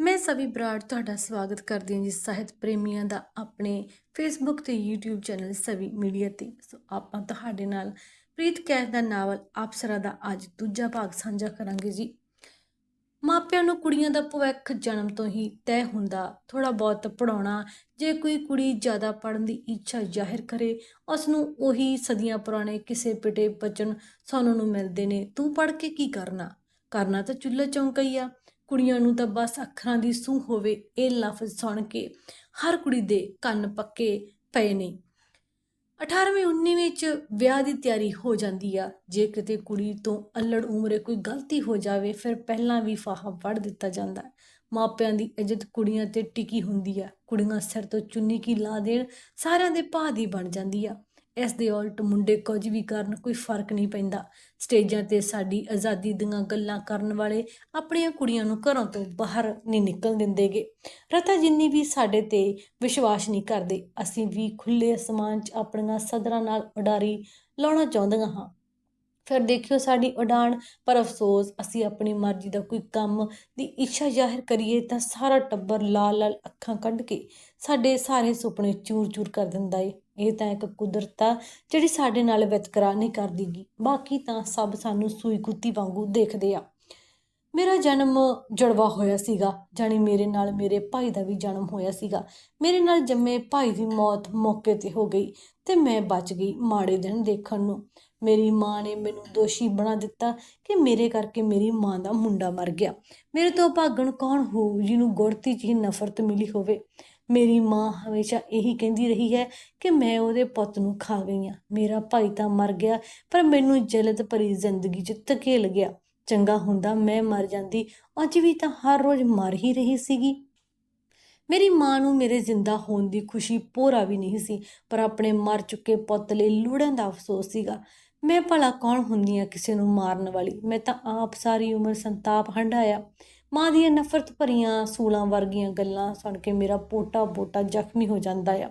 ਮੈਂ ਸਵੀ ਬਰਾੜ ਤੁਹਾਡਾ ਸਵਾਗਤ ਕਰਦੀ ਹਾਂ ਜੀ ਸਾਹਿਤ ਪ੍ਰੇਮੀਆਂ ਦਾ ਆਪਣੇ ਫੇਸਬੁੱਕ ਤੇ YouTube ਚੈਨਲ ਸਵੀ ਮੀਡੀਆ ਤੇ। ਸੋ ਆਪਾਂ ਤੁਹਾਡੇ ਨਾਲ ਪ੍ਰੀਤ ਕੈਸ਼ ਦਾ ਨਾਵਲ ਆਪਸਰਾ ਦਾ ਅੱਜ ਦੂਜਾ ਭਾਗ ਸਾਂਝਾ ਕਰਾਂਗੇ ਜੀ। ਮਾਪਿਆਂ ਨੂੰ ਕੁੜੀਆਂ ਦਾ ਭਵਿੱਖ ਜਨਮ ਤੋਂ ਹੀ ਤੈਅ ਹੁੰਦਾ ਥੋੜਾ ਬਹੁਤ ਪੜਾਉਣਾ ਜੇ ਕੋਈ ਕੁੜੀ ਜ਼ਿਆਦਾ ਪੜਨ ਦੀ ਇੱਛਾ ਜ਼ਾਹਿਰ ਕਰੇ ਉਸ ਨੂੰ ਉਹੀ ਸਦੀਆਂ ਪੁਰਾਣੇ ਕਿਸੇ ਪਿਟੇ ਬਚਨ ਸੁਣਨ ਨੂੰ ਮਿਲਦੇ ਨੇ, ਤੂੰ ਪੜ ਕੇ ਕੀ ਕਰਨਾ? ਕਰਨਾ ਤਾਂ ਚੁੱਲ੍ਹਾ ਚੌਂਕਾ ਹੀ ਆ ਕੁੜੀਆਂ ਨੂੰ ਤਾਂ ਬਸ ਅੱਖਰਾਂ ਦੀ ਸੂਹ ਹੋਵੇ, ਇਹ ਲਫ਼ਜ਼ ਸੁਣ ਕੇ ਹਰ ਕੁੜੀ ਦੇ ਕੰਨ ਪੱਕੇ ਪਏ ਨੇ। 18ਵੀਂ 19ਵੀਂ 'ਚ ਵਿਆਹ ਦੀ ਤਿਆਰੀ ਹੋ ਜਾਂਦੀ ਆ। ਜੇ ਕਿਤੇ ਕੁੜੀ ਤੋਂ ਅਲੜ ਉਮਰੇ ਕੋਈ ਗਲਤੀ ਹੋ ਜਾਵੇ, ਫਿਰ ਪਹਿਲਾਂ ਵੀ ਫਾਹਾ ਵੜ ਦਿੱਤਾ ਜਾਂਦਾ। ਮਾਪਿਆਂ ਦੀ ਇੱਜ਼ਤ ਕੁੜੀਆਂ ਤੇ ਟਿਕੀ ਹੁੰਦੀ ਆ। ਕੁੜੀਆਂ ਸਿਰ ਤੋਂ ਚੁੰਨੀ ਕੀ ਲਾ ਦੇਣ, ਸਾਰਿਆਂ ਦੇ ਭਾਅ ਦੀ ਬਣ ਜਾਂਦੀ ਆ। ਇਸ ਦੇ ਉਲਟ ਮੁੰਡੇ ਕੁਝ ਵੀ ਕਰਨ ਕੋਈ ਫ਼ਰਕ ਨਹੀਂ ਪੈਂਦਾ। ਸਟੇਜਾਂ ਤੇ ਸਾਡੀ ਆਜ਼ਾਦੀ ਦੀਆਂ ਗੱਲਾਂ ਕਰਨ ਵਾਲੇ ਆਪਣੀਆਂ ਕੁੜੀਆਂ ਨੂੰ ਘਰੋਂ ਤੋਂ ਬਾਹਰ ਨਹੀਂ ਨਿਕਲ ਦਿੰਦੇਗੇ। ਰਤਾ ਜਿੰਨੀ ਵੀ ਸਾਡੇ ਤੇ ਵਿਸ਼ਵਾਸ ਨਹੀਂ ਕਰਦੇ, ਅਸੀਂ ਵੀ ਖੁੱਲੇ ਅਸਮਾਨ 'ਚ ਆਪਣੀਆਂ ਸਦਰਾਂ ਨਾਲ ਉਡਾਰੀ ਲਾਉਣਾ ਚਾਹੁੰਦੀਆਂ ਹਾਂ। ਫਿਰ ਦੇਖਿਓ ਸਾਡੀ ਉਡਾਨ ਪਰ ਅਫਸੋਸ, ਅਸੀਂ ਆਪਣੀ ਮਰਜ਼ੀ ਦਾ ਕੋਈ ਕੰਮ ਦੀ ਇੱਛਾ ਜ਼ਾਹਿਰ ਕਰੀਏ ਤਾਂ ਸਾਰਾ ਟੱਬਰ ਲਾਲ ਲਾਲ ਅੱਖਾਂ ਕੱਢ ਕੇ ਸਾਡੇ ਸਾਰੇ ਸੁਪਨੇ ਚੂਰ-ਚੂਰ ਕਰ ਦਿੰਦਾ ਏ। ਇਹ ਤਾਂ ਇੱਕ ਕੁਦਰਤ ਆ, ਜਿਹੜੀ ਸਾਡੇ ਨਾਲ ਵਿਤਕਰਾ ਨਹੀਂ ਕਰਦੀਗੀ ਬਾਕੀ ਤਾਂ ਸਭ ਸਾਨੂੰ ਸੂਈ ਕੁੱਤੀ ਵਾਂਗੂ ਦੇਖਦੇ ਆ। ਮੇਰਾ ਜਨਮ ਜੜਵਾ ਹੋਇਆ ਸੀਗਾ, ਜਾਣੀ ਮੇਰੇ ਨਾਲ ਮੇਰੇ ਭਾਈ ਦਾ ਵੀ ਜਨਮ ਹੋਇਆ ਸੀਗਾ। ਮੇਰੇ ਨਾਲ ਜੰਮੇ ਭਾਈ ਦੀ ਮੌਤ ਮੌਕੇ ਤੇ ਹੋ ਗਈ ਤੇ ਮੈਂ ਬਚ ਗਈ ਮਾੜੇ ਦਿਨ ਦੇਖਣ ਨੂੰ। ਮੇਰੀ ਮਾਂ ਨੇ ਮੈਨੂੰ ਦੋਸ਼ੀ ਬਣਾ ਦਿੱਤਾ ਕਿ ਮੇਰੇ ਕਰਕੇ ਮੇਰੀ ਮਾਂ ਦਾ ਮੁੰਡਾ ਮਰ ਗਿਆ। ਮੇਰੇ ਤੋਂ ਭਾਗਣ ਕੌਣ ਹੋ ਜਿਹਨੂੰ ਗੁੜਤੀ ਜਿਹੀ ਨਫ਼ਰਤ ਮਿਲੀ ਹੋਵੇ? ਮੇਰੀ ਮਾਂ ਹਮੇਸ਼ਾ ਇਹੀ ਕਹਿੰਦੀ ਰਹੀ ਹੈ ਕਿ ਮੈਂ ਉਹਦੇ ਪੁੱਤ ਨੂੰ ਖਾ ਗਈ ਹਾਂ। ਮੇਰਾ ਭਾਈ ਤਾਂ ਮਰ ਗਿਆ, ਪਰ ਮੈਨੂੰ ਜਲਦ ਭਰੀ ਜ਼ਿੰਦਗੀ 'ਚ ਧਕੇਲ ਗਿਆ। ਚੰਗਾ ਹੁੰਦਾ ਮੈਂ ਮਰ ਜਾਂਦੀ, ਅੱਜ ਵੀ ਤਾਂ ਹਰ ਰੋਜ਼ ਮਰ ਹੀ ਰਹੀ ਸੀਗੀ। ਮੇਰੀ ਮਾਂ ਨੂੰ ਮੇਰੇ ਜ਼ਿੰਦਾ ਹੋਣ ਦੀ ਖੁਸ਼ੀ ਪੂਰਾ ਵੀ ਨਹੀਂ ਸੀ, ਪਰ ਆਪਣੇ ਮਰ ਚੁੱਕੇ ਪੁੱਤ ਲਈ ਲੁੜਨ ਦਾ ਅਫਸੋਸ ਸੀਗਾ। ਮੈਂ ਭਲਾ ਕੌਣ ਹੁੰਦੀ ਆ ਕਿਸੇ ਨੂੰ ਮਾਰਨ ਵਾਲੀ? ਮੈਂ ਤਾਂ ਆਪ ਸਾਰੀ ਉਮਰ ਸੰਤਾਪ ਹੰਡਾਇਆ ਮਾਂ ਦੀਆਂ ਨਫ਼ਰਤ ਭਰੀਆਂ ਸੂਲਾਂ ਵਰਗੀਆਂ ਗੱਲਾਂ ਸੁਣ ਕੇ ਮੇਰਾ ਪੋਟਾ ਬੋਟਾ ਜ਼ਖਮੀ ਹੋ ਜਾਂਦਾ ਆ।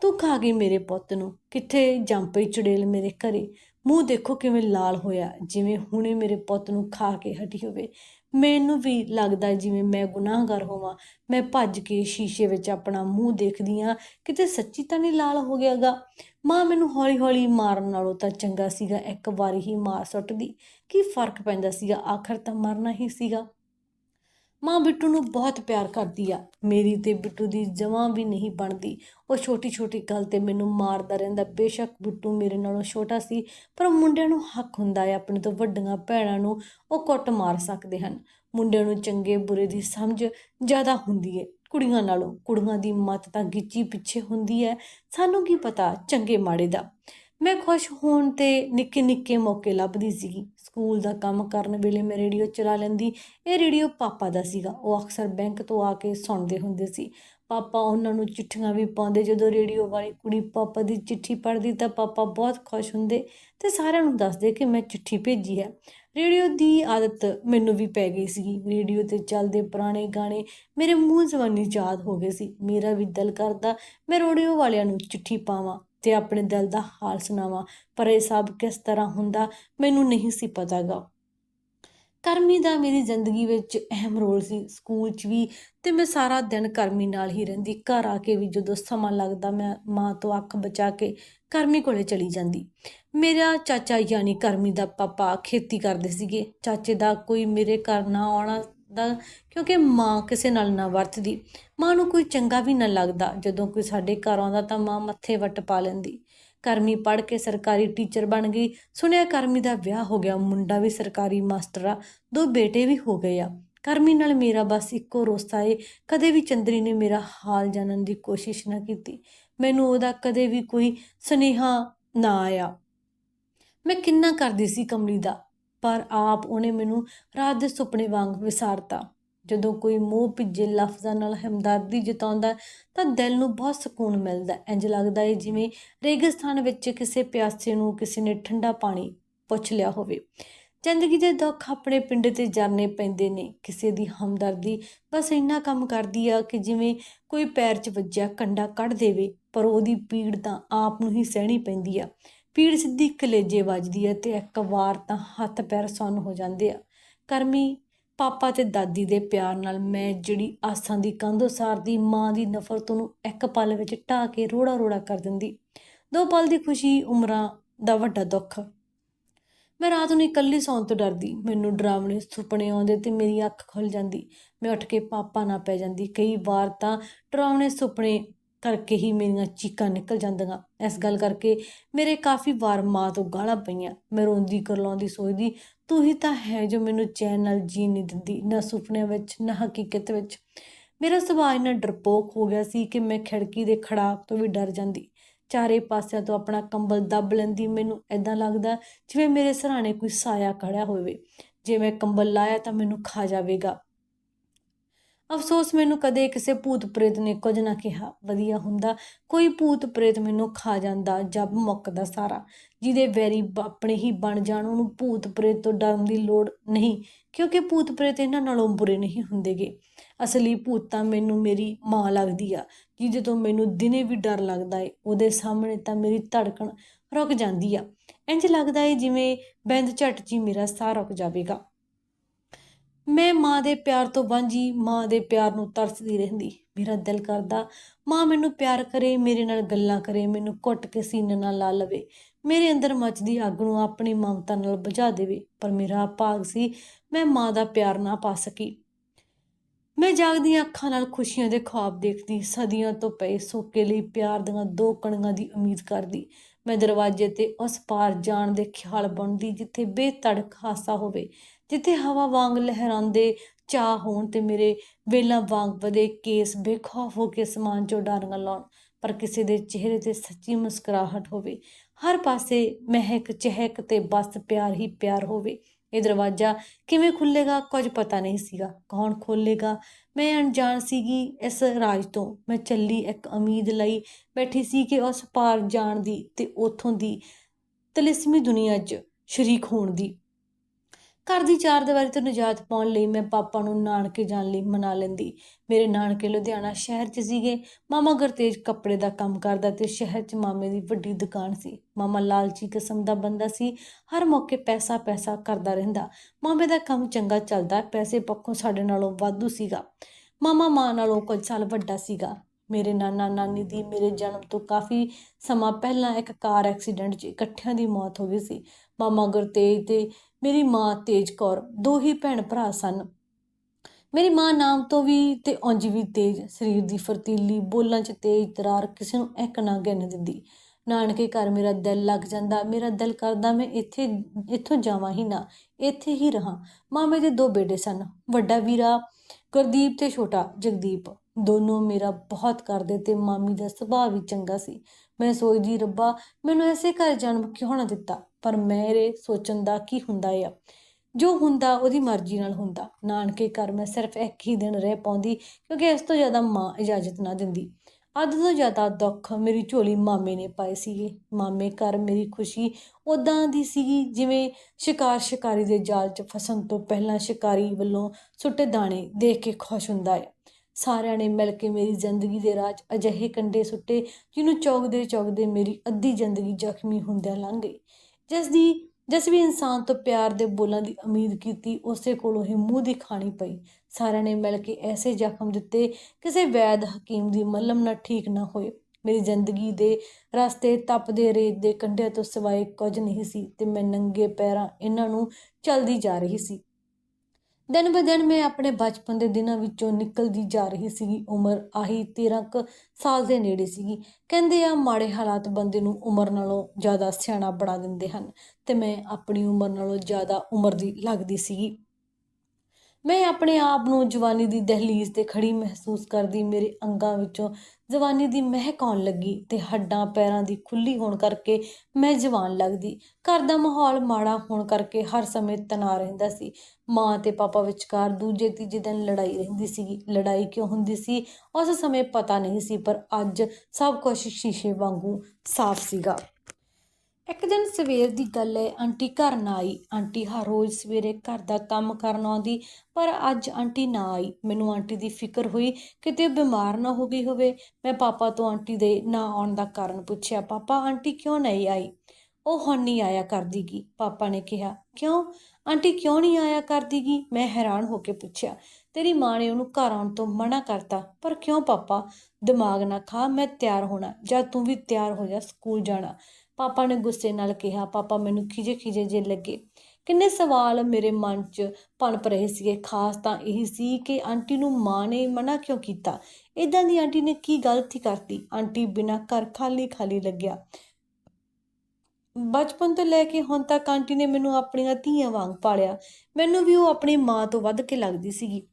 ਤੂੰ ਖਾ ਗਈ ਮੇਰੇ ਪੁੱਤ ਨੂੰ। ਕਿੱਥੇ ਜੰਪਈ ਚੁੜੇਲ ਮੇਰੇ ਘਰੇ? ਮੂੰਹ ਦੇਖੋ ਕਿਵੇਂ ਲਾਲ ਹੋਇਆ। ਜਿਵੇਂ ਹੁਣੇ ਮੇਰੇ ਪੁੱਤ ਨੂੰ ਖਾ ਕੇ ਹਟੀ ਹੋਵੇ। ਮੈਨੂੰ ਵੀ ਲੱਗਦਾ ਜਿਵੇਂ ਮੈਂ ਗੁਨਾਹਗਾਰ ਹੋਵਾਂ। ਮੈਂ ਭੱਜ ਕੇ ਸ਼ੀਸ਼ੇ ਵਿੱਚ ਆਪਣਾ ਮੂੰਹ ਦੇਖਦੀ ਆ ਕਿਤੇ ਸੱਚੀ ਤਾਂ ਨਹੀਂ ਲਾਲ ਹੋ ਗਿਆਗਾ ਮਾਂ ਮੈਨੂੰ ਹੌਲੀ-ਹੌਲੀ ਮਾਰਨ ਨਾਲੋਂ ਤਾਂ ਚੰਗਾ ਸੀਗਾ। ਇੱਕ ਵਾਰੀ ਹੀ ਮਾਰ ਸੁੱਟਦੀ। ਕੀ ਫ਼ਰਕ ਪੈਂਦਾ ਸੀਗਾ? ਆਖਰ ਤਾਂ ਮਰਨਾ ਹੀ ਸੀਗਾ। ਮਾਂ ਬਿੱਟੂ ਨੂੰ ਬਹੁਤ ਪਿਆਰ ਕਰਦੀ ਆ। ਮੇਰੀ ਤੇ ਬਿੱਟੂ ਦੀ ਜਮਾਂ ਵੀ ਨਹੀਂ ਬਣਦੀ। ਉਹ ਛੋਟੀ ਛੋਟੀ ਗੱਲ ਤੇ ਮੈਨੂੰ ਮਾਰਦਾ ਰਹਿੰਦਾ। ਬੇਸ਼ੱਕ ਬਿੱਟੂ ਮੇਰੇ ਨਾਲੋਂ ਛੋਟਾ ਸੀ, ਪਰ ਮੁੰਡਿਆਂ ਨੂੰ ਹੱਕ ਹੁੰਦਾ ਹੈ ਆਪਣੇ ਤੋਂ ਵੱਡੀਆਂ ਭੈਣਾਂ ਨੂੰ ਉਹ ਕੁੱਟ ਮਾਰ ਸਕਦੇ ਹਨ। ਮੁੰਡਿਆਂ ਨੂੰ ਚੰਗੇ ਬੁਰੇ ਦੀ ਸਮਝ ਜ਼ਿਆਦਾ ਹੁੰਦੀ ਹੈ। ਕੁੜੀਆਂ ਨਾਲੋਂ ਕੁੜੀਆਂ ਦੀ ਮੱਤ ਤਾਂ ਗਿੱਚੀ ਪਿੱਛੇ ਹੁੰਦੀ ਹੈ। ਸਾਨੂੰ ਕੀ ਪਤਾ ਚੰਗੇ ਮਾੜੇ ਦਾ। ਮੈਂ ਖੁਸ਼ ਹੋਣ ਤੇ ਨਿੱਕੇ ਨਿੱਕੇ ਮੌਕੇ ਲੱਭਦੀ ਸੀਗੀ। ਸਕੂਲ ਦਾ ਕੰਮ ਕਰਨ ਵੇਲੇ ਮੈਂ ਰੇਡੀਓ ਚਲਾ ਲੈਂਦੀ। ਇਹ ਰੇਡੀਓ ਪਾਪਾ ਦਾ ਸੀਗਾ। ਉਹ ਅਕਸਰ ਬੈਂਕ ਤੋਂ ਆ ਕੇ ਸੁਣਦੇ ਹੁੰਦੇ ਸੀ। ਪਾਪਾ ਉਹਨਾਂ ਨੂੰ ਚਿੱਠੀਆਂ ਵੀ ਪਾਉਂਦੇ। ਜਦੋਂ ਰੇਡੀਓ ਵਾਲੀ ਕੁੜੀ ਪਾਪਾ ਦੀ ਚਿੱਠੀ ਪੜ੍ਹਦੀ ਤਾਂ ਪਾਪਾ ਬਹੁਤ ਖੁਸ਼ ਹੁੰਦੇ ਤੇ ਸਾਰਿਆਂ ਨੂੰ ਦੱਸਦੇ ਕਿ ਮੈਂ ਚਿੱਠੀ ਭੇਜੀ ਹੈ। ਰੇਡੀਓ ਦੀ ਆਦਤ ਮੈਨੂੰ ਵੀ ਪੈ ਗਈ ਸੀ ਰੇਡੀਓ ਤੇ ਚੱਲਦੇ ਪੁਰਾਣੇ ਗਾਣੇ ਮੇਰੇ ਮੂੰਹ ਜ਼ਬਾਨੀ ਯਾਦ ਹੋ ਗਏ ਸੀ। ਮੇਰਾ ਵੀ ਦਿਲ ਕਰਦਾ ਮੈਂ ਰੇਡੀਓ ਵਾਲਿਆਂ ਨੂੰ ਚਿੱਠੀ ਪਾਵਾਂ। ਤੇ ਆਪਣੇ ਦਿਲ ਦਾ ਹਾਲ ਸੁਣਾਵਾਂ, ਪਰ ਇਹ ਸਭ ਕਿਸ ਤਰ੍ਹਾਂ ਹੁੰਦਾ ਮੈਨੂੰ ਨਹੀਂ ਸੀ ਪਤਾਗਾ। ਕਰਮੀ ਦਾ ਮੇਰੀ ਜ਼ਿੰਦਗੀ ਵਿੱਚ ਅਹਿਮ ਰੋਲ ਸੀ, ਸਕੂਲ 'ਚ ਵੀ ਤੇ ਮੈਂ ਸਾਰਾ ਦਿਨ ਕਰਮੀ ਨਾਲ ਹੀ ਰਹਿੰਦੀ। ਘਰ ਆ ਕੇ ਵੀ ਜਦੋਂ ਸਮਾਂ ਲੱਗਦਾ ਮੈਂ ਮਾਂ ਤੋਂ ਅੱਖ ਬਚਾ ਕੇ ਕਰਮੀ ਕੋਲੇ ਚਲੀ ਜਾਂਦੀ। ਮੇਰਾ ਚਾਚਾ ਯਾਨੀ ਕਰਮੀ ਦਾ ਪਾਪਾ ਖੇਤੀ ਕਰਦੇ ਸੀਗੇ। ਚਾਚੇ ਦਾ ਕੋਈ ਮੇਰੇ ਘਰ ਨਾ ਆਉਣਾ ਦਾ ਕਿਉਂਕਿ ਮਾਂ ਕਿਸੇ ਨਾਲ ਨਾ ਵਰਤਦੀ। ਮਾਂ ਨੂੰ ਕੋਈ ਚੰਗਾ ਵੀ ਨਾ ਲੱਗਦਾ, ਜਦੋਂ ਕੋਈ ਸਾਡੇ ਘਰ ਆਉਂਦਾ ਤਾਂ ਮਾਂ ਮੱਥੇ ਵੱਟ ਪਾ ਲੈਂਦੀ। ਕਰਮੀ ਪੜ੍ਹ ਕੇ ਸਰਕਾਰੀ ਟੀਚਰ ਬਣ ਗਈ। ਸੁਣਿਆ ਕਰਮੀ ਦਾ ਵਿਆਹ ਹੋ ਗਿਆ, ਮੁੰਡਾ ਵੀ ਸਰਕਾਰੀ ਮਾਸਟਰ ਆ, ਦੋ ਬੇਟੇ ਵੀ ਹੋ ਗਏ ਆ। ਕਰਮੀ ਨਾਲ ਮੇਰਾ ਬਸ ਇੱਕੋ ਰੋਸਾ ਏ। ਕਦੇ ਵੀ ਚੰਦਰੀ ਨੇ ਮੇਰਾ ਹਾਲ ਜਾਣਨ ਦੀ ਕੋਸ਼ਿਸ਼ ਨਾ ਕੀਤੀ। ਮੈਨੂੰ ਉਹਦਾ ਕਦੇ ਵੀ ਕੋਈ ਸੁਨੇਹਾ ਨਾ ਆਇਆ। ਮੈਂ ਕਿੰਨਾ ਕਰਦੀ ਸੀ ਕਮਲੀ ਦਾ। ਪਰ ਆਪ ਉਹਨੇ ਮੈਨੂੰ ਰਾਤ ਦੇ ਸੁਪਨੇ ਵਾਂਗ ਵਿਸਾਰਤਾ। ਜਦੋਂ ਕੋਈ ਮੋਹ ਭਿੱਜੇ ਲਫ਼ਜ਼ਾਂ ਨਾਲ ਹਮਦਰਦੀ ਜਤਾਉਂਦਾ ਤਾਂ ਦਿਲ ਨੂੰ ਬਹੁਤ ਸਕੂਨ ਮਿਲਦਾ ਇੰਜ ਲੱਗਦਾ ਹੈ ਜਿਵੇਂ ਰੇਗਿਸਤਾਨ ਵਿੱਚ ਕਿਸੇ ਪਿਆਸੇ ਨੂੰ ਕਿਸੇ ਨੇ ਠੰਡਾ ਪਾਣੀ ਪੁੱਛ ਲਿਆ ਹੋਵੇ। ਜ਼ਿੰਦਗੀ ਦੇ ਦੁੱਖ ਆਪਣੇ ਪਿੰਡ ਤੇ ਜਰਨੇ ਪੈਂਦੇ ਨੇ। ਕਿਸੇ ਦੀ ਹਮਦਰਦੀ ਬਸ ਇੰਨਾ ਕੰਮ ਕਰਦੀ ਆ ਕਿ ਜਿਵੇਂ ਕੋਈ ਪੈਰ 'ਚ ਵੱਜਿਆ ਕੰਡਾ ਕੱਢ ਦੇਵੇ, ਪਰ ਉਹਦੀ ਪੀੜ ਤਾਂ ਆਪ ਨੂੰ ਹੀ ਸਹਿਣੀ ਪੈਂਦੀ ਆ। ਪੀੜ ਸਿੱਧੀ ਕਲੇਜੇ ਵੱਜਦੀ ਹੈ ਤੇ ਇੱਕ ਵਾਰ ਤਾਂ ਹੱਥ ਪੈਰ ਸੁੰਨ ਹੋ ਜਾਂਦੇ ਆ। ਕਰਮੀ ਪਾਪਾ ਤੇ ਦਾਦੀ ਦੇ ਪਿਆਰ ਨਾਲ ਮੈਂ ਜਿਹੜੀ ਆਸਾਂ ਦੀ ਕੰਧ ਉਸਾਰਦੀ, ਮਾਂ ਦੀ ਨਫ਼ਰਤ ਨੂੰ ਇੱਕ ਪਲ ਵਿੱਚ ਢਾਹ ਕੇ ਰੋੜਾ ਰੋੜਾ ਕਰ ਦਿੰਦੀ। ਦੋ ਪਲ ਦੀ ਖੁਸ਼ੀ ਉਮਰਾਂ ਦਾ ਵੱਡਾ ਦੁੱਖ। ਮੈਂ ਰਾਤ ਨੂੰ ਇਕੱਲੀ ਸੌਣ ਤੋਂ ਡਰਦੀ। ਮੈਨੂੰ ਡਰਾਵਣੇ ਸੁਪਨੇ ਆਉਂਦੇ ਤੇ ਮੇਰੀ ਅੱਖ ਖੁੱਲ ਜਾਂਦੀ। ਮੈਂ ਉੱਠ ਕੇ ਪਾਪਾ ਨਾ ਪੈ ਜਾਂਦੀ। ਕਈ ਵਾਰ ਤਾਂ ਡਰਾਵਣੇ ਸੁਪਨੇ ਕਰਕੇ ਹੀ ਮੇਰੀਆਂ ਚੀਕਾਂ ਨਿਕਲ ਜਾਂਦੀਆਂ। ਇਸ ਗੱਲ ਕਰਕੇ ਮੇਰੇ ਕਾਫੀ ਵਾਰ ਮਾਂ ਤੋਂ ਗਾਲਾਂ ਪਈਆਂ। ਮੈਂ ਰੋਂਦੀ ਕਰਲਾਉਂਦੀ ਸੋਚਦੀ, ਤੂੰ ਹੀ ਤਾਂ ਹੈ ਜੋ ਮੈਨੂੰ ਚੈਨ ਨਾਲ ਜੀਣ ਨਹੀਂ ਦਿੰਦੀ, ਨਾ ਸੁਪਨਿਆਂ ਵਿੱਚ, ਨਾ ਹਕੀਕਤ ਵਿੱਚ। ਮੇਰਾ ਸੁਭਾਅ ਇੰਨਾ ਡਰਪੋਕ ਹੋ ਗਿਆ ਸੀ ਕਿ ਮੈਂ ਖਿੜਕੀ ਦੇ ਖੜਾਕ ਤੋਂ ਵੀ ਡਰ ਜਾਂਦੀ। ਚਾਰੇ ਪਾਸਿਆਂ ਤੋਂ ਆਪਣਾ ਕੰਬਲ ਦੱਬ ਲੈਂਦੀ। ਮੈਨੂੰ ਐਦਾਂ ਲੱਗਦਾ ਜਿਵੇਂ ਮੇਰੇ ਸਰਾਣੇ ਕੋਈ ਸਾਇਆ ਖੜਿਆ ਹੋਵੇ। ਜੇ ਮੈਂ ਕੰਬਲ ਲਾਇਆ ਤਾਂ ਮੈਨੂੰ ਖਾ ਜਾਵੇਗਾ। ਅਫਸੋਸ, ਮੈਨੂੰ ਕਦੇ ਕਿਸੇ ਭੂਤ ਪ੍ਰੇਤ ਨੇ ਕੁਝ ਨਾ ਕਿਹਾ। ਵਧੀਆ ਹੁੰਦਾ, ਕੋਈ ਭੂਤ ਪ੍ਰੇਤ ਮੈਨੂੰ ਖਾ ਜਾਂਦਾ ਜਦ ਮੁੱਕਦਾ ਸਾਰਾ। ਜਿਹਦੇ ਵੈਰੀ ਆਪਣੇ ਹੀ ਬਣ ਜਾਣ, ਉਹਨੂੰ ਭੂਤ ਪ੍ਰੇਤ ਤੋਂ ਡਰਨ ਦੀ ਲੋੜ ਨਹੀਂ, ਕਿਉਂਕਿ ਭੂਤ ਪ੍ਰੇਤ ਇਹਨਾਂ ਨਾਲੋਂ ਬੁਰੇ ਨਹੀਂ ਹੁੰਦੇਗੇ। ਅਸਲੀ ਭੂਤ ਤਾਂ ਮੈਨੂੰ ਮੇਰੀ ਮਾਂ ਲੱਗਦੀ ਆ, ਜਿਹਦੇ ਤੋਂ ਮੈਨੂੰ ਦਿਨੇ ਵੀ ਡਰ ਲੱਗਦਾ ਏ, ਉਹਦੇ ਸਾਹਮਣੇ ਤਾਂ ਮੇਰੀ ਧੜਕਣ ਰੁਕ ਜਾਂਦੀ ਆ। ਇੰਜ ਲੱਗਦਾ ਏ ਜਿਵੇਂ ਬਿੰਦ ਝਟ ਜੀ ਮੇਰਾ ਸਾਹ ਰੁਕ ਜਾਵੇਗਾ। ਮੈਂ ਮਾਂ ਦੇ ਪਿਆਰ ਤੋਂ ਵਾਂਝੀ, ਮਾਂ ਦੇ ਪਿਆਰ ਨੂੰ ਤਰਸਦੀ ਰਹਿੰਦੀ। ਮੇਰਾ ਦਿਲ ਕਰਦਾ, ਮਾਂ ਮੈਨੂੰ ਪਿਆਰ ਕਰੇ, ਮੇਰੇ ਨਾਲ ਗੱਲਾਂ ਕਰੇ, ਮੈਨੂੰ ਘੁੱਟ ਕੇ ਸੀਨੇ ਨਾਲ ਲਾ ਲਵੇ। ਮੇਰੇ ਅੰਦਰ ਮੱਚਦੀ ਅੱਗ ਨੂੰ ਆਪਣੀ ਮਮਤਾ ਨਾਲ ਬੁਝਾ ਦੇਵੇ, ਪਰ ਮੇਰਾ ਭਾਗ ਸੀ ਮੈਂ ਮਾਂ ਦਾ ਪਿਆਰ ਨਾ ਪਾ ਸਕੀ। ਮੈਂ ਜਾਗਦੀਆਂ ਅੱਖਾਂ ਨਾਲ ਖੁਸ਼ੀਆਂ ਦੇ ਖਾਬ ਦੇਖਦੀ, ਸਦੀਆਂ ਤੋਂ ਪਏ ਸੋਕੇ ਲਈ ਪਿਆਰ ਦੀਆਂ ਦੋ ਕਣੀਆਂ ਦੀ ਉਮੀਦ ਕਰਦੀ। ਮੈਂ ਦਰਵਾਜ਼ੇ ਤੇ ਉਸ ਪਾਰ ਜਾਣ ਦੇ ਖਿਆਲ ਬਣਦੀ ਜਿੱਥੇ ਬੇਤੜਕ ਹਾਸਾ ਹੋਵੇ। ਜਿੱਥੇ ਹਵਾ ਵਾਂਗ ਲਹਿਰਾਉਂਦੇ, ਚਾਹ ਹੋਣ ਤੇ ਮੇਰੇ ਵੇਲਾਂ ਵਾਂਗ ਵਧੇ, ਕੇਸ ਬੇਖੌਫ ਹੋ ਕੇ ਸਮਾਨ ਚੋਂ ਡਾਰੀਆਂ ਲਾਉਣ। ਪਰ ਕਿਸੇ ਦੇ ਚਿਹਰੇ ਤੇ ਸੱਚੀ ਮੁਸਕਰਾਹਟ ਹੋਵੇ, ਹਰ ਪਾਸੇ ਮਹਿਕ ਚਹਿਕ ਤੇ ਬਸ ਪਿਆਰ ਹੀ ਪਿਆਰ ਹੋਵੇ। ਇਹ ਦਰਵਾਜ਼ਾ ਕਿਵੇਂ ਖੁੱਲੇਗਾ ਕੁਝ ਪਤਾ ਨਹੀਂ ਸੀਗਾ। ਕੌਣ ਖੋਲੇਗਾ ਮੈਂ ਅਣਜਾਣ ਸੀਗੀ ਇਸ ਰਾਜ ਤੋਂ। ਮੈਂ ਚੱਲੀ ਇੱਕ ਉਮੀਦ ਲਈ ਬੈਠੀ ਸੀ ਕਿ ਉਸ ਪਾਰ ਜਾਣ ਦੀ ਤੇ ਉਥੋਂ ਦੀ ਤਲਿਸਮੀ ਦੁਨੀਆ 'ਚ ਸ਼ਰੀਕ ਹੋਣ ਦੀ। ਘਰ ਦੀ ਚਾਰ ਦੀਵਾਰੀ ਤੋਂ ਨਿਜਾਤ ਪਾਉਣ ਲਈ ਮੈਂ ਪਾਪਾ ਨੂੰ ਨਾਨਕੇ ਜਾਣ ਲਈ ਮਨਾ ਲੈਂਦੀ। ਮੇਰੇ ਨਾਨਕੇ ਲੁਧਿਆਣਾ ਸ਼ਹਿਰ 'ਚ ਸੀਗੇ। ਮਾਮਾ ਗੁਰਤੇਜ ਕੱਪੜੇ ਦਾ ਕੰਮ ਕਰਦਾ ਤੇ ਸ਼ਹਿਰ 'ਚ ਮਾਮੇ ਦੀ ਵੱਡੀ ਦੁਕਾਨ ਸੀ। ਮਾਮਾ ਲਾਲਚੀ ਕਿਸਮ ਦਾ ਬੰਦਾ ਸੀ। ਹਰ ਮੌਕੇ ਪੈਸਾ ਪੈਸਾ ਕਰਦਾ ਰਹਿੰਦਾ। ਮਾਮੇ ਦਾ ਕੰਮ ਚੰਗਾ ਚੱਲਦਾ, ਪੈਸੇ ਪੱਖੋਂ ਸਾਡੇ ਨਾਲੋਂ ਵਾਧੂ ਸੀਗਾ। ਮਾਮਾ ਮਾਂ ਨਾਲੋਂ ਕੁਝ ਸਾਲ ਵੱਡਾ ਸੀਗਾ। ਮੇਰੇ ਨਾਨਾ ਨਾਨੀ ਦੀ ਮੇਰੇ ਜਨਮ ਤੋਂ ਕਾਫੀ ਸਮਾਂ ਪਹਿਲਾਂ ਇੱਕ ਕਾਰ ਐਕਸੀਡੈਂਟ 'ਚ ਇਕੱਠਿਆਂ ਦੀ ਮੌਤ ਹੋ ਗਈ ਸੀ। ਮਾਮਾ ਗੁਰਤੇਜ ਤੇ ਮੇਰੀ ਮਾਂ ਤੇਜ ਕੌਰ ਦੋ ਹੀ ਭੈਣ ਭਰਾ ਸਨ। ਮੇਰੀ ਮਾਂ ਨਾਮ ਤੋਂ ਵੀ ਤੇ ਉਂਝ ਵੀ ਤੇਜ, ਸਰੀਰ ਦੀ ਫਰਤੀਲੀ, ਬੋਲਾਂ 'ਚ ਤੇਜ਼ ਤਰਾਰ ਕਿਸੇ ਨੂੰ ਇੱਕ ਨਾ ਗਿਣ ਦਿੰਦੀ। ਨਾਨਕੇ ਘਰ ਮੇਰਾ ਦਿਲ ਲੱਗ ਜਾਂਦਾ, ਮੇਰਾ ਦਿਲ ਕਰਦਾ ਮੈਂ ਇੱਥੇ, ਇੱਥੋਂ ਜਾਵਾਂ ਹੀ ਨਾ, ਇੱਥੇ ਹੀ ਰਹਾ। ਮਾਮੇ ਦੇ ਦੋ ਬੇਟੇ ਸਨ, ਵੱਡਾ ਵੀਰਾ ਗੁਰਦੀਪ ਤੇ ਛੋਟਾ ਜਗਦੀਪ। ਦੋਨੋਂ ਮੇਰਾ ਬਹੁਤ ਕਰਦੇ ਤੇ ਮਾਮੀ ਦਾ ਸੁਭਾਅ ਵੀ ਚੰਗਾ ਸੀ। ਮੈਂ ਸੋਚਦੀ, ਰੱਬਾ, ਮੈਨੂੰ ਐਸੇ ਘਰ ਜਨਮ ਕਿਉਂ ਨਾ ਦਿੱਤਾ? ਪਰ ਮੇਰੇ ਸੋਚਣ ਦਾ ਕੀ ਹੁੰਦਾ ਆ? ਜੋ ਹੁੰਦਾ ਉਹਦੀ ਮਰਜ਼ੀ ਨਾਲ ਹੁੰਦਾ। ਨਾਨਕੇ ਘਰ ਮੈਂ ਸਿਰਫ ਇੱਕ ਹੀ ਦਿਨ ਰਹਿ ਪਾਉਂਦੀ ਕਿਉਂਕਿ ਇਸ ਤੋਂ ਜ਼ਿਆਦਾ ਮਾਂ ਇਜਾਜ਼ਤ ਨਾ ਦਿੰਦੀ। ਅੱਧ ਤੋਂ ਜ਼ਿਆਦਾ ਦੁੱਖ ਮੇਰੀ ਝੋਲੀ ਮਾਮੇ ਨੇ ਪਾਏ ਸੀਗੇ। ਮਾਮੇ ਘਰ ਮੇਰੀ ਖੁਸ਼ੀ ਉਦਾਂ ਦੀ ਸੀਗੀ ਜਿਵੇਂ ਸ਼ਿਕਾਰ ਸ਼ਿਕਾਰੀ ਦੇ ਜਾਲ 'ਚ ਫਸਣ ਤੋਂ ਪਹਿਲਾਂ ਸ਼ਿਕਾਰੀ ਵੱਲੋਂ ਸੁੱਟੇ ਦਾਣੇ ਦੇਖ ਕੇ ਖੁਸ਼ ਹੁੰਦਾ ਹੈ ਸਾਰਿਆਂ ਨੇ ਮਿਲ ਕੇ ਮੇਰੀ ਜ਼ਿੰਦਗੀ ਦੇ ਰਾਜ ਅਜਿਹੇ ਕੰਡੇ ਸੁੱਟੇ ਜਿਹਨੂੰ ਚੌਕਦੇ ਚੌਕਦੇ ਮੇਰੀ ਅੱਧੀ ਜ਼ਿੰਦਗੀ ਜ਼ਖਮੀ ਹੁੰਦਿਆਂ ਲੰਘ ਗਈ। ਜਿਸ ਦੀ ਜਿਸ ਵੀ ਇਨਸਾਨ ਤੋਂ ਪਿਆਰ ਦੇ ਬੋਲਾਂ ਦੀ ਉਮੀਦ ਕੀਤੀ, ਉਸੇ ਕੋਲੋਂ ਹੀ ਮੂੰਹ ਦੀ ਖਾਣੀ ਪਈ। ਸਾਰਿਆਂ ਨੇ ਮਿਲ ਕੇ ਐਸੇ ਜ਼ਖਮ ਦਿੱਤੇ, ਕਿਸੇ ਵੈਦ ਹਕੀਮ ਦੀ ਮਲਮ ਨਾ ਠੀਕ ਨਾ ਹੋਏ। ਮੇਰੀ ਜ਼ਿੰਦਗੀ ਦੇ ਰਸਤੇ ਤਪਦੇ ਰੇਤ ਦੇ ਕੰਢਿਆਂ ਤੋਂ ਸਿਵਾਏ ਕੁਝ ਨਹੀਂ ਸੀ ਤੇ ਮੈਂ ਨੰਗੇ ਪੈਰਾਂ ਇਹਨਾਂ ਨੂੰ ਚਲਦੀ ਜਾ ਰਹੀ ਸੀ। ਦਿਨ ਬ ਦਿਨ ਮੈਂ ਆਪਣੇ ਬਚਪਨ ਦੇ ਦਿਨਾਂ ਵਿੱਚੋਂ ਨਿਕਲਦੀ ਜਾ ਰਹੀ ਸੀਗੀ। ਉਮਰ ਆਹੀ 13 ਕੁ ਸਾਲ ਦੇ ਨੇੜੇ ਸੀਗੀ। ਕਹਿੰਦੇ ਆ, ਮਾੜੇ ਹਾਲਾਤ ਬੰਦੇ ਨੂੰ ਉਮਰ ਨਾਲੋਂ ਜ਼ਿਆਦਾ ਸਿਆਣਾ ਬਣਾ ਦਿੰਦੇ ਹਨ ਤੇ ਮੈਂ ਆਪਣੀ ਉਮਰ ਨਾਲੋਂ ਜ਼ਿਆਦਾ ਉਮਰ ਦੀ ਲੱਗਦੀ ਸੀਗੀ। ਮੈਂ ਆਪਣੇ ਆਪ ਨੂੰ ਜਵਾਨੀ ਦੀ ਦਹਲੀਜ਼ ਤੇ ਖੜੀ ਮਹਿਸੂਸ ਕਰਦੀ ਮੇਰੇ ਅੰਗਾਂ ਵਿੱਚੋਂ ਜਵਾਨੀ ਦੀ ਮਹਿਕ ਆਉਣ ਲੱਗੀ ਤੇ ਹੱਡਾਂ ਪੈਰਾਂ ਦੀ ਖੁੱਲੀ ਹੋਣ ਕਰਕੇ ਮੈਂ ਜਵਾਨ ਲੱਗਦੀ। ਘਰ ਦਾ ਮਾਹੌਲ ਮਾੜਾ ਹੋਣ ਕਰਕੇ ਹਰ ਸਮੇਂ ਤਣਾਅ ਰਹਿੰਦਾ ਸੀ। ਮਾਂ ਤੇ ਪਾਪਾ ਵਿਚਕਾਰ ਦੂਜੇ ਤੀਜੇ ਦਿਨ ਲੜਾਈ ਰਹਿੰਦੀ ਸੀਗੀ ਲੜਾਈ ਕਿਉਂ ਹੁੰਦੀ ਸੀ? ਉਸ ਸਮੇਂ ਪਤਾ ਨਹੀਂ ਸੀ, ਪਰ ਅੱਜ ਸਭ ਕੁਝ ਸ਼ੀਸ਼ੇ ਵਾਂਗੂ ਸਾਫ਼ ਸੀਗਾ। ਇੱਕ ਦਿਨ ਸਵੇਰ ਦੀ ਗੱਲ ਹੈ ਆਂਟੀ ਘਰ ਨਾ ਆਈ। ਆਂਟੀ ਹਰ ਰੋਜ਼ ਸਵੇਰੇ ਘਰ ਦਾ ਕੰਮ ਕਰਨ ਆਉਂਦੀ, ਪਰ ਅੱਜ ਆਂਟੀ ਨਾ ਆਈ। ਮੈਨੂੰ ਆਂਟੀ ਦੀ ਫਿਕਰ ਹੋਈ, ਕਿਤੇ ਬਿਮਾਰ ਨਾ ਹੋ ਗਈ ਹੋਵੇ। ਮੈਂ ਪਾਪਾ ਤੋਂ ਆਂਟੀ ਦੇ ਨਾ ਆਉਣ ਦਾ ਕਾਰਨ ਪੁੱਛਿਆ, ਪਾਪਾ, ਆਂਟੀ ਕਿਉਂ ਨਹੀਂ ਆਈ? ਉਹ ਹੁਣ ਨਹੀਂ ਆਇਆ ਕਰਦੀ ਗੀ ਪਾਪਾ ਨੇ ਕਿਹਾ, ਕਿਉਂ? ਆਂਟੀ ਕਿਉਂ ਨਹੀਂ ਆਇਆ ਕਰਦੀਗੀ? ਮੈਂ ਹੈਰਾਨ ਹੋ ਕੇ ਪੁੱਛਿਆ, ਤੇਰੀ ਮਾਂ ਨੇ ਉਹਨੂੰ ਘਰ ਆਉਣ ਤੋਂ ਮਨਾ ਕਰਤਾ, ਪਰ ਕਿਉਂ ਪਾਪਾ? ਦਿਮਾਗ ਨਾ ਖਾ, ਮੈਂ ਤਿਆਰ ਹੋਣਾ, ਜਾਂ ਤੂੰ ਵੀ ਤਿਆਰ ਹੋ ਜਾ ਸਕੂਲ ਜਾਣਾ। ਪਾਪਾ ਨੇ ਗੁੱਸੇ ਨਾਲ ਕਿਹਾ, ਪਾਪਾ, ਮੈਨੂੰ ਖਿਜੇ ਖਿਜੇ ਜੇ ਲੱਗੇ। ਕਿੰਨੇ ਸਵਾਲ ਮੇਰੇ ਮਨ 'ਚ ਪਣਪ ਰਹੇ ਸੀਗੇ। ਖਾਸ ਤਾਂ ਇਹ ਸੀ ਕਿ ਆਂਟੀ ਨੂੰ ਮਾਂ ਨੇ ਮਨਾ ਕਿਉਂ ਕੀਤਾ? ਇਦਾਂ ਦੀ ਆਂਟੀ ਨੇ ਕੀ ਗਲਤੀ ਕਰਤੀ? ਆਂਟੀ ਬਿਨਾਂ ਘਰ ਖਾਲੀ ਖਾਲੀ ਲੱਗਿਆ। ਬਚਪਨ ਤੋਂ ਲੈ ਕੇ ਹੁਣ ਤੱਕ ਆਂਟੀ ਨੇ ਮੈਨੂੰ ਆਪਣੀਆਂ ਧੀਆਂ ਵਾਂਗ ਪਾਲਿਆ। ਮੈਨੂੰ ਵੀ ਉਹ ਆਪਣੀ ਮਾਂ ਤੋਂ ਵੱਧ ਕੇ ਲੱਗਦੀ ਸੀਗੀ।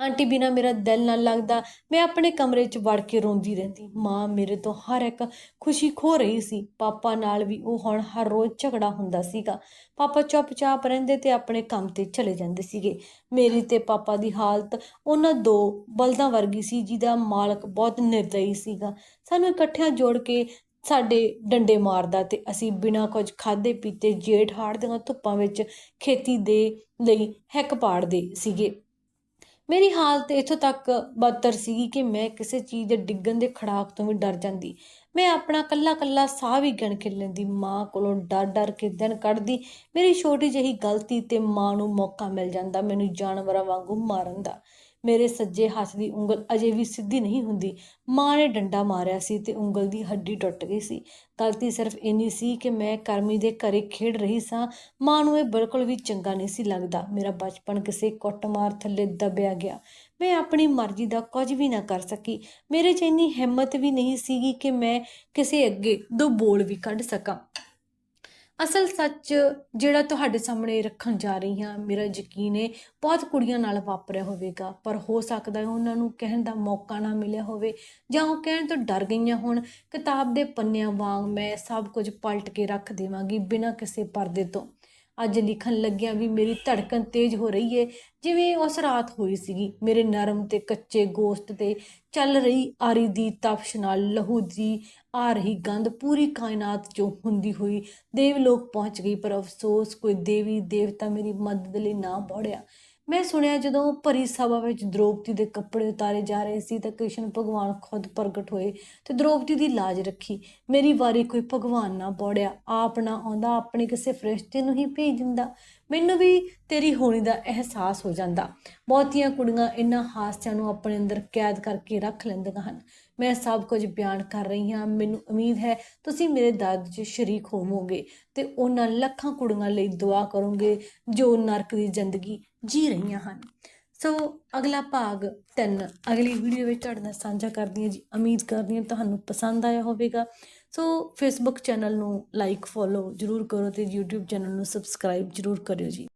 ਆਂਟੀ ਬਿਨਾ ਮੇਰਾ ਦਿਲ ਨਾ ਲੱਗਦਾ, ਮੈਂ ਆਪਣੇ ਕਮਰੇ 'ਚ ਵੜ ਕੇ ਰੋਂਦੀ ਰਹਿੰਦੀ। ਮਾਂ ਮੇਰੇ ਤੋਂ ਹਰ ਇੱਕ ਖੁਸ਼ੀ ਖੋ ਰਹੀ ਸੀ। ਪਾਪਾ ਨਾਲ ਵੀ ਉਹ ਹੁਣ ਹਰ ਰੋਜ਼ ਝਗੜਾ ਹੁੰਦਾ ਸੀਗਾ। ਪਾਪਾ ਚੁੱਪਚਾਪ ਰਹਿੰਦੇ ਤੇ ਆਪਣੇ ਕੰਮ ਤੇ ਚਲੇ ਜਾਂਦੇ ਸੀਗੇ। ਮੇਰੀ ਤੇ ਪਾਪਾ ਦੀ ਹਾਲਤ ਉਹਨਾਂ ਦੋ ਬਲਦਾਂ ਵਰਗੀ ਸੀ, ਜਿਹਦਾ ਮਾਲਕ ਬਹੁਤ ਨਿਰਦਈ ਸੀਗਾ। ਸਾਨੂੰ ਇਕੱਠਿਆਂ ਜੋੜ ਕੇ ਸਾਡੇ ਡੰਡੇ ਮਾਰਦਾ ਤੇ ਅਸੀਂ ਬਿਨਾਂ ਕੁਝ ਖਾਦੇ ਪੀਤੇ ਜੇਠ ਹਾੜ ਦੀਆਂ ਧੁੱਪਾਂ ਵਿੱਚ ਖੇਤੀ ਦੇ ਲਈ ਹੈਕ ਪਾੜਦੇ ਸੀਗੇ। ਮੇਰੀ ਹਾਲਤ ਇੱਥੋਂ ਤੱਕ ਬਦਤਰ ਸੀਗੀ ਕਿ ਮੈਂ ਕਿਸੇ ਚੀਜ਼ ਦੇ ਡਿੱਗਣ ਦੇ ਖੜਾਕ ਤੋਂ ਵੀ ਡਰ ਜਾਂਦੀ। ਮੈਂ ਆਪਣਾ ਕੱਲਾ ਕੱਲਾ ਸਾਹ ਵੀ ਗਿਣ ਕੇ ਲੈਂਦੀ। ਮਾਂ ਕੋਲੋਂ ਡਰ ਡਰ ਕੇ ਦਿਨ ਕੱਢਦੀ। ਮੇਰੀ ਛੋਟੀ ਜਿਹੀ ਗਲਤੀ ਤੇ ਮਾਂ ਨੂੰ ਮੌਕਾ ਮਿਲ ਜਾਂਦਾ ਮੈਨੂੰ ਜਾਨਵਰਾਂ ਵਾਂਗੂ ਮਾਰਨ ਦਾ। ਮੇਰੇ ਸੱਜੇ ਹੱਥ ਦੀ ਉਂਗਲ ਅਜੇ ਵੀ ਸਿੱਧੀ ਨਹੀਂ ਹੁੰਦੀ। ਮਾਂ ਨੇ ਡੰਡਾ ਮਾਰਿਆ ਸੀ ਤੇ ਉਂਗਲ ਦੀ ਹੱਡੀ ਟੁੱਟ ਗਈ ਸੀ। ਗਲਤੀ ਸਿਰਫ ਇੰਨੀ ਸੀ ਕਿ ਮੈਂ ਕਰਮੀ ਦੇ ਘਰੇ ਖੇਡ ਰਹੀ ਸਾਂ। ਮਾਂ ਨੂੰ ਇਹ ਬਿਲਕੁਲ ਵੀ ਚੰਗਾ ਨਹੀਂ ਸੀ ਲੱਗਦਾ। ਮੇਰਾ ਬਚਪਨ ਕਿਸੇ ਕੁੱਟਮਾਰ ਥੱਲੇ ਦਬਿਆ ਗਿਆ। ਮੈਂ ਆਪਣੀ ਮਰਜ਼ੀ ਦਾ ਕੁਝ ਵੀ ਨਾ ਕਰ ਸਕੀ। ਮੇਰੇ 'ਚ ਇੰਨੀ ਹਿੰਮਤ ਵੀ ਨਹੀਂ ਸੀਗੀ ਕਿ ਮੈਂ ਕਿਸੇ ਅੱਗੇ ਦੋ ਬੋਲ ਵੀ ਕੱਢ ਸਕਾਂ। ਅਸਲ ਸੱਚ ਜਿਹੜਾ ਤੁਹਾਡੇ ਸਾਹਮਣੇ ਰੱਖਣ ਜਾ ਰਹੀ ਹਾਂ, ਮੇਰਾ ਯਕੀਨ ਹੈ ਬਹੁਤ ਕੁੜੀਆਂ ਨਾਲ ਵਾਪਰਿਆ ਹੋਵੇਗਾ, ਪਰ ਹੋ ਸਕਦਾ ਹੈ ਉਹਨਾਂ ਨੂੰ ਕਹਿਣ ਦਾ ਮੌਕਾ ਨਾ ਮਿਲਿਆ ਹੋਵੇ ਜਾਂ ਉਹ ਕਹਿਣ ਤੋਂ ਡਰ ਗਈਆਂ ਹੋਣ, ਕਿਤਾਬ ਦੇ ਪੰਨਿਆਂ ਵਾਂਗ ਮੈਂ ਸਭ ਕੁਝ ਪਲਟ ਕੇ ਰੱਖ ਦੇਵਾਂਗੀ ਬਿਨਾਂ ਕਿਸੇ ਪਰਦੇ ਤੋਂ। ਅੱਜ ਲਿਖਣ ਲੱਗਿਆਂ ਵੀ ਮੇਰੀ ਧੜਕਣ ਤੇਜ਼ ਹੋ ਰਹੀ ਹੈ ਜਿਵੇਂ ਉਸ ਰਾਤ ਹੋਈ ਸੀਗੀ, ਮੇਰੇ ਨਰਮ ਤੇ ਕੱਚੇ ਗੋਸ਼ਤ ਤੇ ਚੱਲ ਰਹੀ ਆਰੀ ਦੀ ਤਪਸ਼ ਨਾਲ ਲਹੂ ਦੀ ਆ ਰਹੀ ਗੰਧ ਪੂਰੀ ਕਾਇਨਾਤ 'ਚੋਂ ਹੁੰਦੀ ਹੋਈ ਦੇਵ ਲੋਕ ਪਹੁੰਚ ਗਈ, ਪਰ ਅਫਸੋਸ ਕੋਈ ਦੇਵੀ ਦੇਵਤਾ ਮੇਰੀ ਮਦਦ ਲਈ ਨਾ ਬੋੜਿਆ। ਮੈਂ ਸੁਣਿਆ ਜਦੋਂ ਭਰੀ ਸਭਾ ਵਿੱਚ ਦ੍ਰੋਪਦੀ ਦੇ ਕੱਪੜੇ ਉਤਾਰੇ ਜਾ ਰਹੇ ਸੀ ਤਾਂ ਕ੍ਰਿਸ਼ਨ ਭਗਵਾਨ ਖੁਦ ਪ੍ਰਗਟ ਹੋਏ ਤੇ ਦ੍ਰੋਪਦੀ ਦੀ ਲਾਜ ਰੱਖੀ। ਮੇਰੀ ਵਾਰੀ ਕੋਈ ਭਗਵਾਨ ਨਾ ਬੋੜਿਆ। ਆਪ ਨਾ ਆਉਂਦਾ, ਆਪਣੇ ਕਿਸੇ ਫਰਿਸ਼ਤੇ ਨੂੰ ਹੀ ਭੇਜ ਦਿੰਦਾ। ਮੈਨੂੰ ਵੀ ਤੇਰੀ ਹੋਣੀ ਦਾ ਅਹਿਸਾਸ ਹੋ ਜਾਂਦਾ। ਬਹੁਤੀਆਂ ਕੁੜੀਆਂ ਇਹਨਾਂ ਹਾਸਿਆਂ ਨੂੰ ਆਪਣੇ ਅੰਦਰ ਕੈਦ ਕਰਕੇ ਰੱਖ ਲੈਂਦੀਆਂ ਹਨ। ਮੈਂ ਸਭ ਕੁਝ ਬਿਆਨ ਕਰ ਰਹੀ ਹਾਂ, ਮੈਨੂੰ ਉਮੀਦ ਹੈ ਤੁਸੀਂ ਮੇਰੇ ਦਰਦ 'ਚ ਸ਼ਰੀਕ ਹੋਵੋਗੇ ਤੇ ਉਹਨਾਂ ਲੱਖਾਂ ਕੁੜੀਆਂ ਲਈ ਦੁਆ ਕਰੋਗੇ ਜੋ ਨਰਕ ਦੀ ਜ਼ਿੰਦਗੀ ਜੀ ਰਹੀਆਂ ਹਨ। ਸੋ ਅਗਲਾ ਭਾਗ 3 ਅਗਲੀ ਵੀਡੀਓ ਵਿੱਚ ਤੁਹਾਡੇ ਨਾਲ ਸਾਂਝਾ ਕਰਦੀ ਹਾਂ ਜੀ। ਉਮੀਦ ਕਰਦੀ ਹਾਂ ਤੁਹਾਨੂੰ ਪਸੰਦ ਆਇਆ ਹੋਵੇਗਾ। ਸੋ ਫੇਸਬੁੱਕ ਚੈਨਲ ਨੂੰ ਲਾਈਕ ਫੋਲੋ ਜਰੂਰ ਕਰੋ ਤੇ YouTube ਚੈਨਲ ਨੂੰ ਸਬਸਕ੍ਰਾਈਬ ਜਰੂਰ ਕਰਿਓ ਜੀ।